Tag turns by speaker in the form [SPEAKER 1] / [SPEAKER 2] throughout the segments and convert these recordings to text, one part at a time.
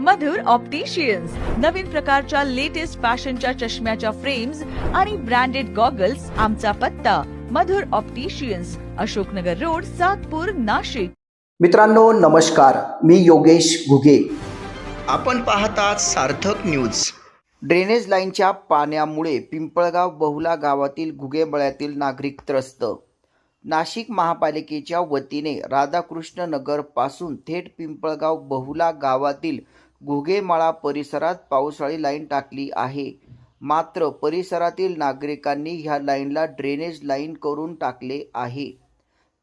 [SPEAKER 1] मधुर opticians नवीन प्रकारच्या latest फॅशनच्या चष्म्याच्या फ्रेम्स आणि ब्रँडेड गॉगल्स आमचा पत्ता. Madhur opticians Ashoknagar road Satpur Nashik.
[SPEAKER 2] मित्रांनो नमस्कार. मी योगेश घुगे. आपण पाहतात सार्थक न्यूज ड्रेनेज लाईनच्या पाण्यामुळे पिंपळगाव बहुला गावातील घुगेमळ्यातील नागरिक त्रस्त. नाशिक महापालिकेच्या वतीने राधाकृष्ण नगरपासून थेट पिंपळगाव बहुला गावातील घुगेमाळा परिसरात पावसाळी लाईन टाकली आहे. मात्र परिसरातील नागरिकांनी ह्या लाईनला ड्रेनेज लाईन करून टाकले आहे.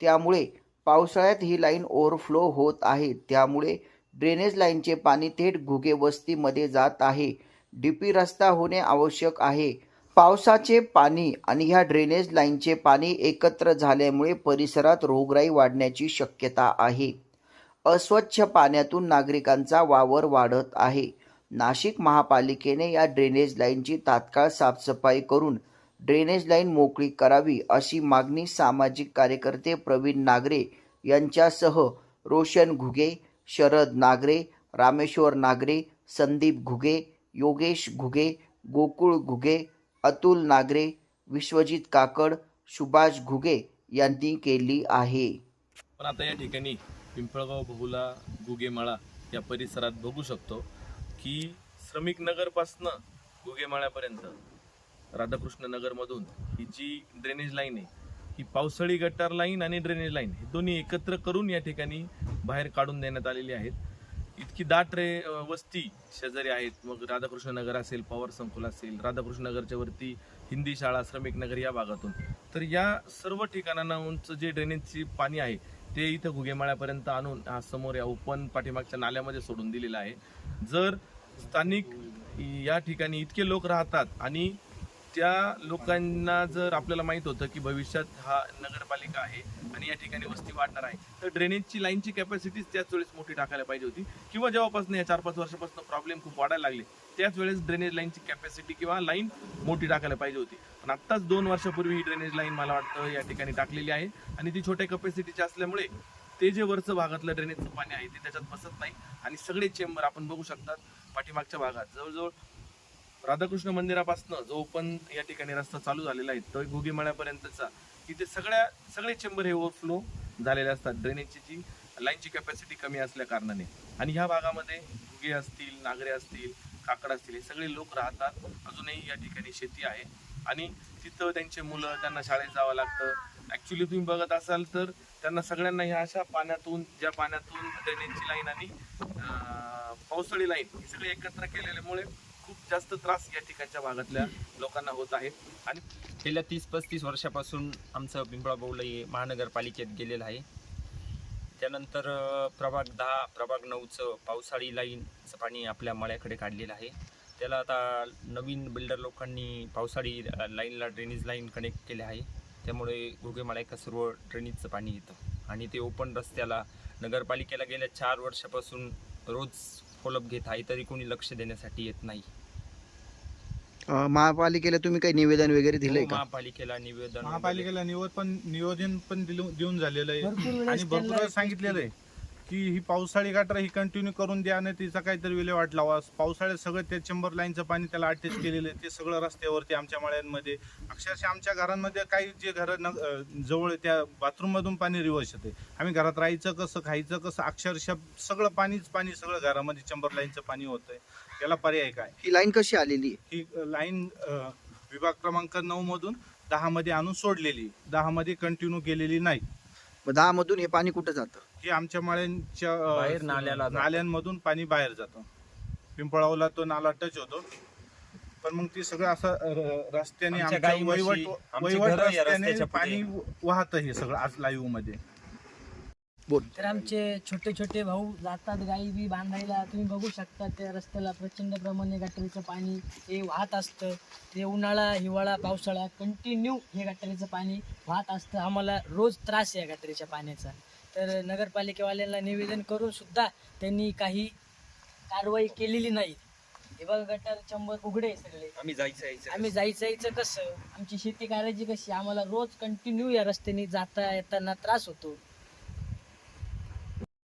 [SPEAKER 2] त्यामुळे पावसाळ्यात ही लाईन ओव्हरफ्लो होत आहे. त्यामुळे ड्रेनेज लाईनचे पाणी थेट घुगे वस्तीमध्ये जात आहे. डी पी रस्ता होणे आवश्यक आहे. पावसाचे पाणी आणि ह्या ड्रेनेज लाईनचे पाणी एकत्र झाल्यामुळे परिसरात रोगराई वाढण्याची शक्यता आहे. अस्वच्छ पाण्यातून नागरिकांचा वावर वाढत आहे. नाशिक महापालिकेने या ड्रेनेज लाईनची तात्काळ साफसफाई करून ड्रेनेज लाईन मोकळी करावी अशी मागणी सामाजिक कार्यकर्ते प्रवीण नागरे यांच्यासह रोशन घुगे शरद नागरे रामेश्वर नागरे संदीप घुगे योगेश घुगे गोकुळ घुगे अतुल नागरे विश्वजित काकड सुभाष घुगे यांनी केली आहे.
[SPEAKER 3] पण आता या ठिकाणी पिंपळगाव बहुला गुगेमाळा या परिसरात बघू शकतो की श्रमिक नगरपासनं गुगेमाळ्यापर्यंत राधाकृष्ण नगरमधून ही जी ड्रेनेज लाईन आहे ही पावसाळी गटार लाईन आणि ड्रेनेज लाईन हे दोन्ही एकत्र करून या ठिकाणी बाहेर काढून देण्यात आलेली आहेत. इतकी दाट रे वस्ती शेजारी आहेत. मग राधाकृष्ण नगर असेल पवार संकुल असेल राधाकृष्ण नगरच्या वरती हिंदी शाळा श्रमिक नगर या भागातून. तर या सर्व ठिकाणांना उंच जे ड्रेनेजची पाणी आहे ते इथं घुगेमाळ्यापर्यंत आणून हा समोर या ओपन पाठीमागच्या नाल्यामध्ये सोडून दिलेलं आहे. जर स्थानिक या ठिकाणी इतके लोक राहतात आणि त्या लोकांना जर आपल्याला माहीत होतं की भविष्यात हा नगरपालिका आहे आणि या ठिकाणी वस्ती वाढणार आहे तर ड्रेनेजची लाईनची कॅपॅसिटीच त्याच वेळेस मोठी टाकायला पाहिजे होती. किंवा जेव्हापासून या चार पाच वर्षापासून प्रॉब्लेम खूप वाढायला लागले त्याच वेळेस ड्रेनेज लाईनची कॅपॅसिटी किंवा लाईन मोठी टाकायला पाहिजे होती. पण आत्ताच दोन वर्षापूर्वी ही ड्रेनेज लाईन मला वाटतं या ठिकाणी टाकलेली आहे आणि ती छोट्या कॅपॅसिटीची असल्यामुळे ते जे वरचं भागातलं ड्रेनेजचं पाणी आहे ते त्याच्यात बसत नाही. आणि सगळे चेंबर आपण बघू शकतात पाठीमागच्या भागात. जवळजवळ राधाकृष्ण मंदिरापासून जो पण या ठिकाणी रस्ता चालू झालेला आहे तो घुगीमाळ्यापर्यंतचा तिथे सगळ्या सगळे चेंबर हे ओव्हरफ्लो झालेले असतात. ड्रेनेजची जी लाईनची कॅपॅसिटी कमी असल्या कारणाने. आणि ह्या भागामध्ये घुगे असतील नागरे असतील काकड असतील हे सगळे लोक राहतात. अजूनही या ठिकाणी शेती आहे. आणि तिथं त्यांचे मुलं त्यांना शाळेत जावं लागतं. ॲक्च्युली तुम्ही बघत असाल तर त्यांना सगळ्यांना ह्या अशा पाण्यातून ज्या पाण्यातून ड्रेनेजची लाईन आणि पावसाळी लाईन ही सगळी एकत्र केलेल्यामुळे खूप जास्त त्रास या ठिकाणच्या भागातल्या लोकांना होत आहे. आणि
[SPEAKER 4] गेल्या तीस पस्तीस वर्षापासून आमचं पिंपळा बौल हे महानगरपालिकेत गेलेलं आहे. त्यानंतर प्रभाग दहा प्रभाग नऊचं पावसाळी लाईनचं पाणी आपल्या मळ्याकडे काढलेलं आहे. त्याला आता नवीन बिल्डर लोकांनी पावसाळी लाईनला ड्रेनेज लाईन कनेक्ट केले आहे. त्यामुळे घुगेमाळ्याका सर्व ड्रेनेजचं पाणी येतं. आणि ते ओपन रस्त्याला नगरपालिकेला गेल्या चार वर्षापासून रोज फॉलोअप घेत आहे तरी कोणी लक्ष देण्यासाठी येत नाही.
[SPEAKER 2] अं, महापालिकेला तुम्ही काही निवेदन वगैरे दिलंय
[SPEAKER 4] हो,
[SPEAKER 2] का?
[SPEAKER 4] महापालिकेला निवेदन
[SPEAKER 5] महापालिकेला निवड पण नियोजन पण दिलू- देऊन झालेलं आहे. आणि भरपूर वेळेस सांगितलेलं आहे. की ही पावसाळी गटर ही कंटिन्यू करून द्या आणि तिचा काहीतरी विल्हेवाट लावा. पावसाळ्यात सगळं ते चेंबर लाईनचं पाणी त्याला अटॅच केलेलं आहे. ते सगळं रस्त्यावरती आमच्या मळ्यांमध्ये अक्षरशः आमच्या घरांमध्ये काही जे घर जवळ आहे त्या बाथरूम मधून पाणी रिवर्स येते आम्ही घरात राहायचं कसं खायचं कसं अक्षरशः सगळं पाणीच पाणी सगळं घरामध्ये चेंबर लाईनचं पाणी होतंय. त्याला पर्याय काय?
[SPEAKER 2] ही लाईन कशी आलेली
[SPEAKER 5] ही लाईन विभाग क्रमांक नऊ मधून दहा मध्ये आणून सोडलेली दहा मध्ये कंटिन्यू केलेली नाही.
[SPEAKER 2] मग दहा मधून हे पाणी कुठं जातं
[SPEAKER 5] हे आमच्या माळ्यांच्या अ,
[SPEAKER 4] बाहेर नाल्याला जातं.
[SPEAKER 5] नाल्यांमधून पाणी बाहेर जातं पिंपळावला तो नाला टच होतो पण मग ती सगळं असं र- रस्त्याने
[SPEAKER 4] आमच्या
[SPEAKER 5] आमच्या
[SPEAKER 4] गाई म्हशी,
[SPEAKER 5] वैवट
[SPEAKER 4] आमची
[SPEAKER 5] वैवट
[SPEAKER 4] घरं या
[SPEAKER 5] रस्त्याने
[SPEAKER 4] रस्त्याच्या पुढे.
[SPEAKER 5] पाणी वाहत हे सगळं आज लाईव्हमध्ये
[SPEAKER 6] तर आमचे छोटे छोटे भाऊ जातात गाई बी बांधायला. तुम्ही बघू शकता त्या रस्त्याला प्रचंड प्रमाणे गटारीचं पाणी हे वाहत असतं. ते उन्हाळा हिवाळा पावसाळा कंटिन्यू हे गटारीचं पाणी वाहत असतं. आम्हाला रोज त्रास आहे या गटारीच्या पाण्याचा. तर नगरपालिकेवाल्यांना निवेदन करून सुद्धा त्यांनी काही कारवाई केलेली नाही. हे बघा गटार चंबर उघडे सगळे.
[SPEAKER 4] आम्ही जायचं यायचं
[SPEAKER 6] आम्ही जायचं यायचं कसं? आमची शेती करायची कशी? आम्हाला रोज कंटिन्यू या रस्त्याने जाता येताना त्रास होतो.